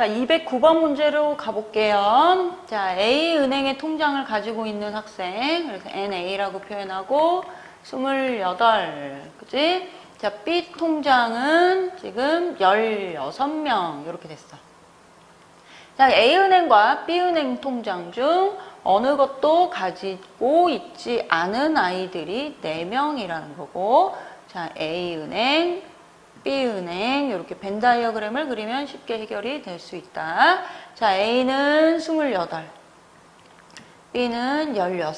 자, 209번 문제로 가볼게요. 자, A은행의 통장을 가지고 있는 학생. 그래서 NA라고 표현하고, 28. 그지? 자, B 통장은 지금 16명. 이렇게 됐어. 자, A은행과 B은행 통장 중 어느 것도 가지고 있지 않은 아이들이 4명이라는 거고, 자, A은행, B은행 이렇게 벤 다이어그램을 그리면 쉽게 해결이 될 수 있다. 자, A는 28, B는 16.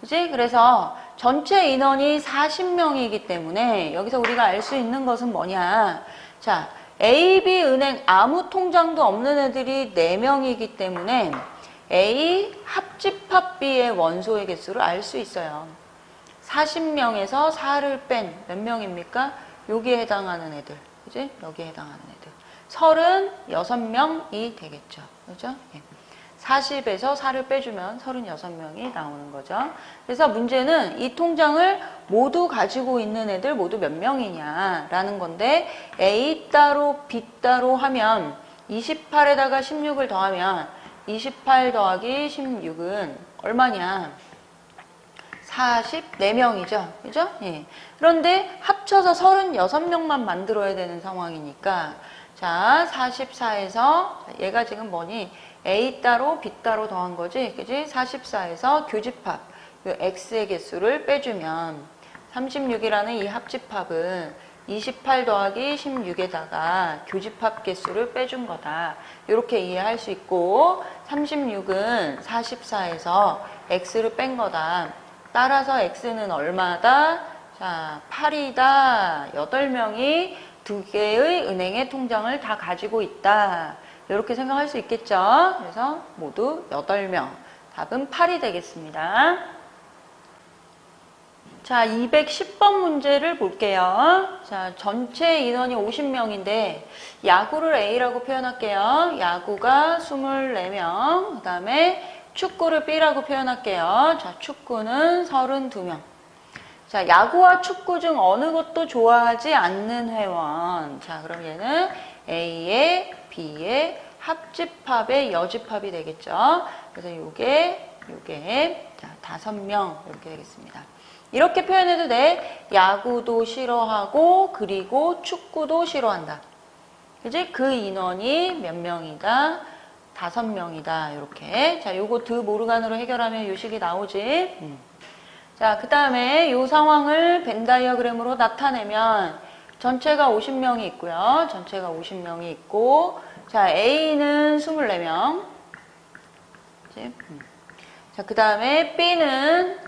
그지? 그래서 전체 인원이 40명이기 때문에 여기서 우리가 알 수 있는 것은 뭐냐? 자, A, B 은행 아무 통장도 없는 애들이 4명이기 때문에 A 합집합 B의 원소의 개수를 알 수 있어요. 40명에서 4를 뺀 몇 명입니까? 여기에 해당하는 애들. 그지? 여기에 해당하는 애들. 36명이 되겠죠. 그죠? 예. 40에서 4를 빼주면 36명이 나오는 거죠. 그래서 문제는 이 통장을 모두 가지고 있는 애들 모두 몇 명이냐라는 건데 A 따로 B 따로 하면 28에다가 16을 더하면 28 더하기 16은 얼마냐? 44명이죠. 그죠? 예. 그런데 합쳐서 36명만 만들어야 되는 상황이니까 자, 44에서 얘가 지금 뭐니? A 따로 B 따로 더한 거지. 그지? 44에서 교집합 요 X의 개수를 빼주면 36이라는 이 합집합은 28 더하기 16에다가 교집합 개수를 빼준 거다. 이렇게 이해할 수 있고 36은 44에서 X를 뺀 거다. 따라서 X는 얼마다? 자, 8이다. 8명이 두 개의 은행의 통장을 다 가지고 있다. 이렇게 생각할 수 있겠죠? 그래서 모두 8명. 답은 8이 되겠습니다. 자, 210번 문제를 볼게요. 자, 전체 인원이 50명인데, 야구를 A라고 표현할게요. 야구가 24명. 그 다음에 축구를 B라고 표현할게요. 자, 축구는 32명. 자, 야구와 축구 중 어느 것도 좋아하지 않는 회원. 자, 그럼 얘는 A의 B의 합집합의 여집합이 되겠죠. 그래서 요게, 요게, 자, 다섯 명 이렇게 되겠습니다. 이렇게 표현해도 돼. 야구도 싫어하고, 그리고 축구도 싫어한다. 그지? 그 인원이 몇 명이다? 다섯 명이다. 이렇게. 자, 요거 드 모르간으로 해결하면 요 식이 나오지. 음. 자, 그 다음에 이 상황을 벤 다이어그램으로 나타내면 전체가 50명이 있고요. 전체가 50명이 있고, 자, A는 24명. 그치? 음. 자, 그 다음에 B는,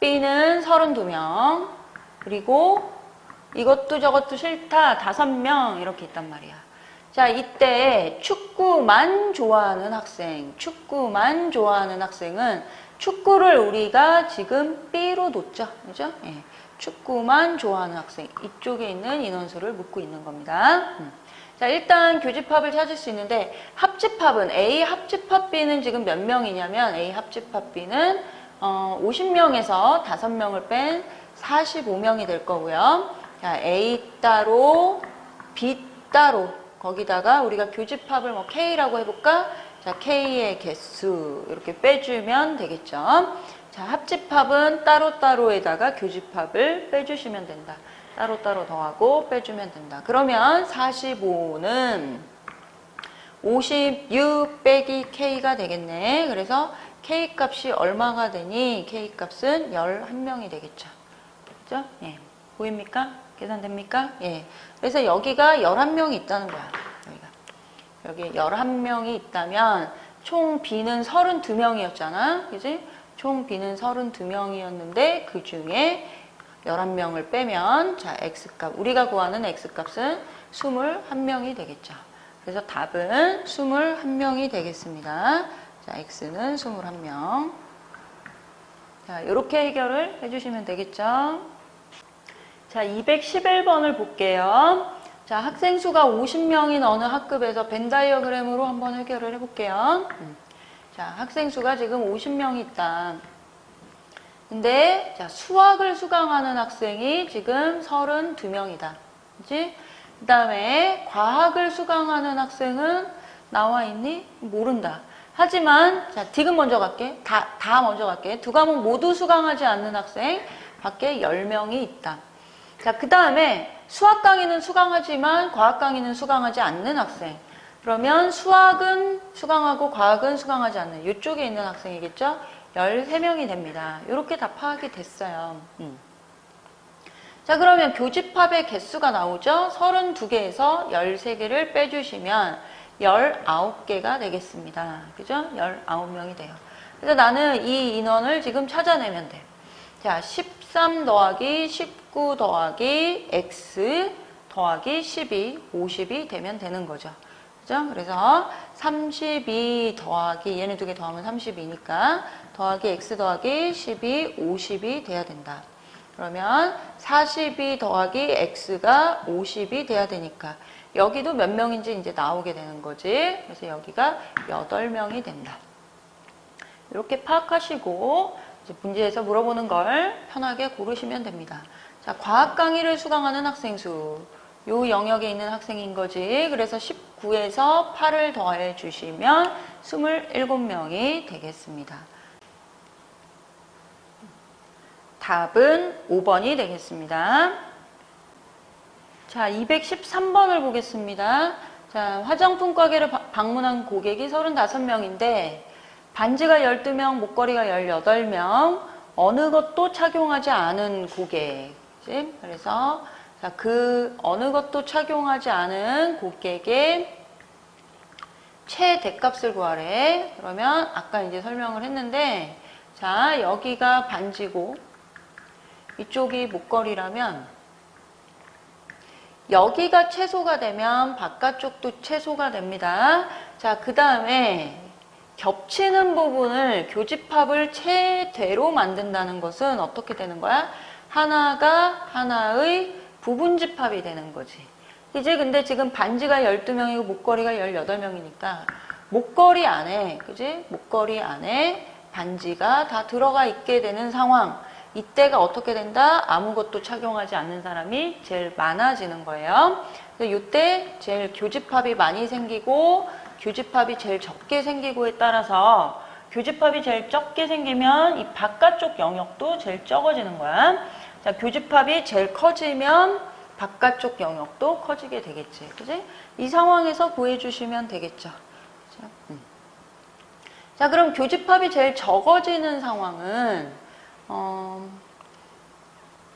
B는 32명. 그리고 이것도 저것도 싫다. 5명. 이렇게 있단 말이야. 자, 이때 축 구만 좋아하는 학생, 축구만 좋아하는 학생은 축구를 우리가 지금 B로 놓죠. 그죠? 예. 축구만 좋아하는 학생. 이쪽에 있는 인원수를 묻고 있는 겁니다. 음. 자, 일단 교집합을 찾을 수 있는데 합집합은 A 합집합 B는 지금 몇 명이냐면 A 합집합 B는 어, 50명에서 5명을 뺀 45명이 될 거고요. 자, A 따로 B 따로 거기다가 우리가 교집합을 뭐 K라고 해볼까? 자, K의 개수 이렇게 빼주면 되겠죠. 자, 합집합은 따로따로에다가 교집합을 빼주시면 된다. 따로따로 더하고 빼주면 된다. 그러면 45는 56 빼기 K가 되겠네. 그래서 K 값이 얼마가 되니? K 값은 11명이 되겠죠. 그죠? 예. 보입니까? 계산됩니까? 예. 그래서 여기가 11명이 있다는 거야. 여기가. 여기 11명이 있다면 총 B는 32명이었잖아. 그지? 총 B는 32명이었는데 그 중에 11명을 빼면 자, X값. 우리가 구하는 X값은 21명이 되겠죠. 그래서 답은 21명이 되겠습니다. 자, X는 21명. 자, 이렇게 해결을 해주시면 되겠죠. 자, 211번을 볼게요. 자, 학생 수가 50명인 어느 학급에서 벤 다이어그램으로 한번 해결을 해볼게요. 음. 자, 학생 수가 지금 50명이 있다. 근데 자, 수학을 수강하는 학생이 지금 32명이다. 그지? 그 다음에 과학을 수강하는 학생은 나와 있니? 모른다. 하지만 자 디귿 먼저 갈게. 다, 다 먼저 갈게. 두 과목 모두 수강하지 않는 학생 밖에 10명이 있다. 자, 그 다음에 수학 강의는 수강하지만 과학 강의는 수강하지 않는 학생. 그러면 수학은 수강하고 과학은 수강하지 않는 이쪽에 있는 학생이겠죠? 13명이 됩니다. 이렇게 다 파악이 됐어요. 음. 자, 그러면 교집합의 개수가 나오죠? 32개에서 13개를 빼주시면 19개가 되겠습니다. 그죠? 19명이 돼요. 그래서 나는 이 인원을 지금 찾아내면 돼. 자, 13 더하기 19 더하기 x 더하기 12, 50이 되면 되는 거죠. 그죠? 그래서 32 더하기 얘네 두 개 더하면 32니까 더하기 x 더하기 12, 50이 돼야 된다. 그러면 42 더하기 x가 50이 돼야 되니까 여기도 몇 명인지 이제 나오게 되는 거지. 그래서 여기가 8명이 된다. 이렇게 파악하시고 문제에서 물어보는 걸 편하게 고르시면 됩니다. 자, 과학 강의를 수강하는 학생 수. 요 영역에 있는 학생인 거지. 그래서 19에서 8을 더해 주시면 27명이 되겠습니다. 답은 5번이 되겠습니다. 자, 213번을 보겠습니다. 자, 화장품 가게를 바- 방문한 고객이 35명인데 반지가 12명, 목걸이가 18명, 어느 것도 착용하지 않은 고객. 그치? 그래서 자, 그 어느 것도 착용하지 않은 고객의 최대값을 구하래. 그러면 아까 이제 설명을 했는데 자, 여기가 반지고 이쪽이 목걸이라면 여기가 최소가 되면 바깥쪽도 최소가 됩니다. 자, 그 다음에 겹치는 부분을 교집합을 최대로 만든다는 것은 어떻게 되는 거야? 하나가 하나의 부분집합이 되는 거지. 이제 근데 지금 반지가 12명이고 목걸이가 18명이니까 목걸이 안에, 그지? 목걸이 안에 반지가 다 들어가 있게 되는 상황. 이때가 어떻게 된다? 아무것도 착용하지 않는 사람이 제일 많아지는 거예요. 이때 제일 교집합이 많이 생기고 교집합이 제일 적게 생기고에 따라서 교집합이 제일 적게 생기면 이 바깥쪽 영역도 제일 적어지는 거야. 자, 교집합이 제일 커지면 바깥쪽 영역도 커지게 되겠지. 그지? 이 상황에서 구해주시면 되겠죠. 자, 음. 자, 그럼 교집합이 제일 적어지는 상황은 어,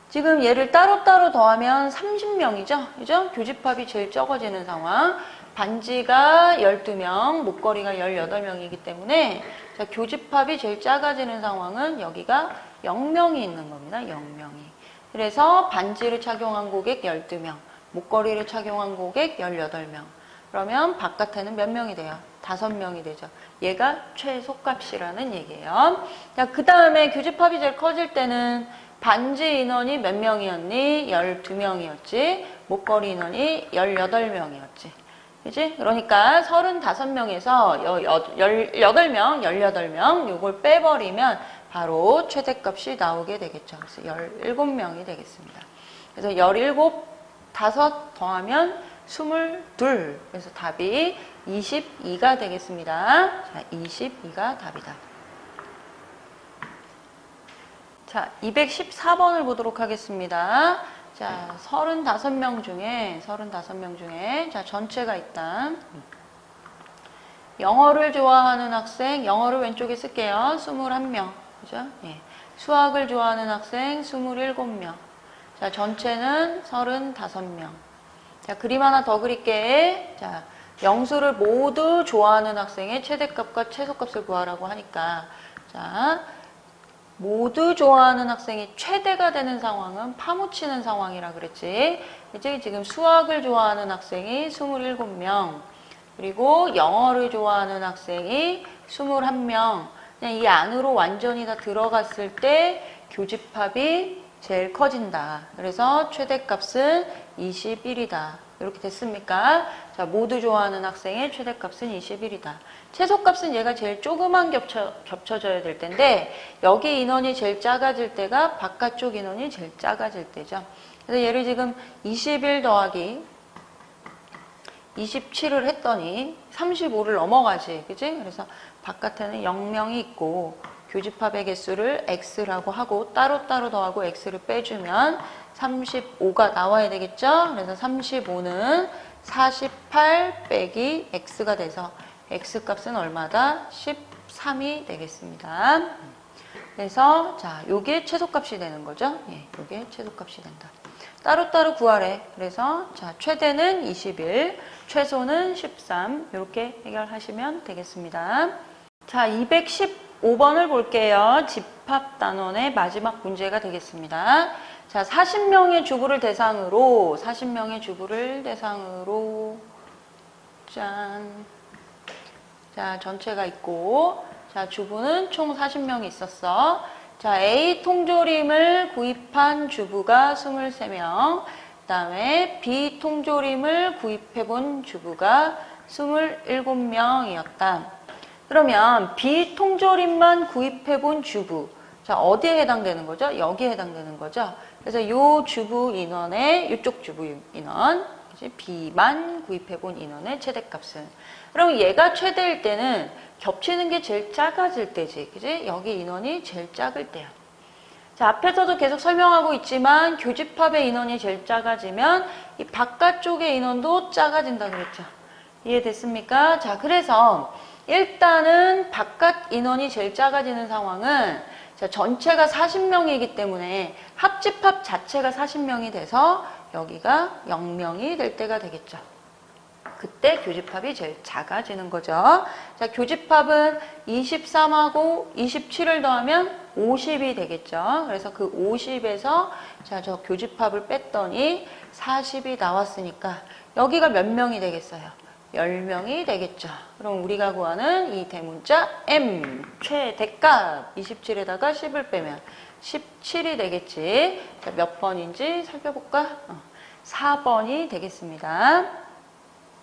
지금 얘를 따로따로 더하면 30명이죠. 그죠? 교집합이 제일 적어지는 상황. 반지가 12명, 목걸이가 18명이기 때문에 자, 교집합이 제일 작아지는 상황은 여기가 0명이 있는 겁니다. 0명이. 그래서 반지를 착용한 고객 12명, 목걸이를 착용한 고객 18명. 그러면 바깥에는 몇 명이 돼요? 다섯 명이 되죠. 얘가 최소값이라는 얘기예요. 자, 그 다음에 교집합이 제일 커질 때는 반지 인원이 몇 명이었니? 12명이었지. 목걸이 인원이 18명이었지. 그지? 그러니까 35명에서 18명, 18명 요걸 빼버리면 바로 최대값이 나오게 되겠죠. 그래서 17명이 되겠습니다. 그래서 17, 5 더하면 22. 그래서 답이 22가 되겠습니다. 자, 22가 답이다. 자, 214번을 보도록 하겠습니다. 자, 35명 중에, 35명 중에, 자, 전체가 있다. 영어를 좋아하는 학생, 영어를 왼쪽에 쓸게요. 21명. 그죠? 예. 수학을 좋아하는 학생, 27명. 자, 전체는 35명. 자, 그림 하나 더 그릴게. 자, 영수를 모두 좋아하는 학생의 최대값과 최소값을 구하라고 하니까. 자, 모두 좋아하는 학생이 최대가 되는 상황은 파묻히는 상황이라 그랬지. 이제 지금 수학을 좋아하는 학생이 27명, 그리고 영어를 좋아하는 학생이 21명. 그냥 이 안으로 완전히 다 들어갔을 때 교집합이 제일 커진다. 그래서 최대값은 21이다. 이렇게 됐습니까? 자, 모두 좋아하는 학생의 최대값은 21이다. 최소값은 얘가 제일 조그만 겹쳐, 겹쳐져야 될 텐데 여기 인원이 제일 작아질 때가 바깥쪽 인원이 제일 작아질 때죠. 그래서 얘를 지금 21 더하기 27을 했더니 35를 넘어가지. 그지? 그래서 바깥에는 0명이 있고 교집합의 개수를 x라고 하고 따로따로 더하고 x를 빼주면 35가 나와야 되겠죠? 그래서 35는 48 빼기 x가 돼서 x 값은 얼마다? 13이 되겠습니다. 그래서 자, 요게 최소값이 되는 거죠? 예, 요게 최소값이 된다. 따로따로 구하래. 그래서 자, 최대는 21, 최소는 13. 이렇게 해결하시면 되겠습니다. 자, 215번을 볼게요. 집합 단원의 마지막 문제가 되겠습니다. 자, 40명의 주부를 대상으로 40명의 주부를 대상으로 짠. 자, 전체가 있고 자, 주부는 총 40명이 있었어. 자, A 통조림을 구입한 주부가 23명. 그 다음에 B 통조림을 구입해 본 주부가 27명이었다. 그러면 B 통조림만 구입해 본 주부. 자, 어디에 해당되는 거죠? 여기에 해당되는 거죠. 그래서 요 주부 인원의 이쪽 주부 인원 그치? B만 구입해 본 인원의 최대값은 그럼 얘가 최대일 때는 겹치는 게 제일 작아질 때지. 그지? 여기 인원이 제일 작을 때야. 자, 앞에서도 계속 설명하고 있지만 교집합의 인원이 제일 작아지면 이 바깥쪽의 인원도 작아진다 그랬죠. 이해됐습니까? 자, 그래서 일단은 바깥 인원이 제일 작아지는 상황은 자, 전체가 40명이기 때문에 합집합 자체가 40명이 돼서 여기가 0명이 될 때가 되겠죠. 그때 교집합이 제일 작아지는 거죠. 자, 교집합은 23하고 27을 더하면 50이 되겠죠. 그래서 그 50에서 자, 저 교집합을 뺐더니 40이 나왔으니까 여기가 몇 명이 되겠어요? 10명이 되겠죠. 그럼 우리가 구하는 이 대문자 M 최대값 27에다가 10을 빼면 17이 되겠지. 자, 몇 번인지 살펴볼까? 어, 4번이 되겠습니다.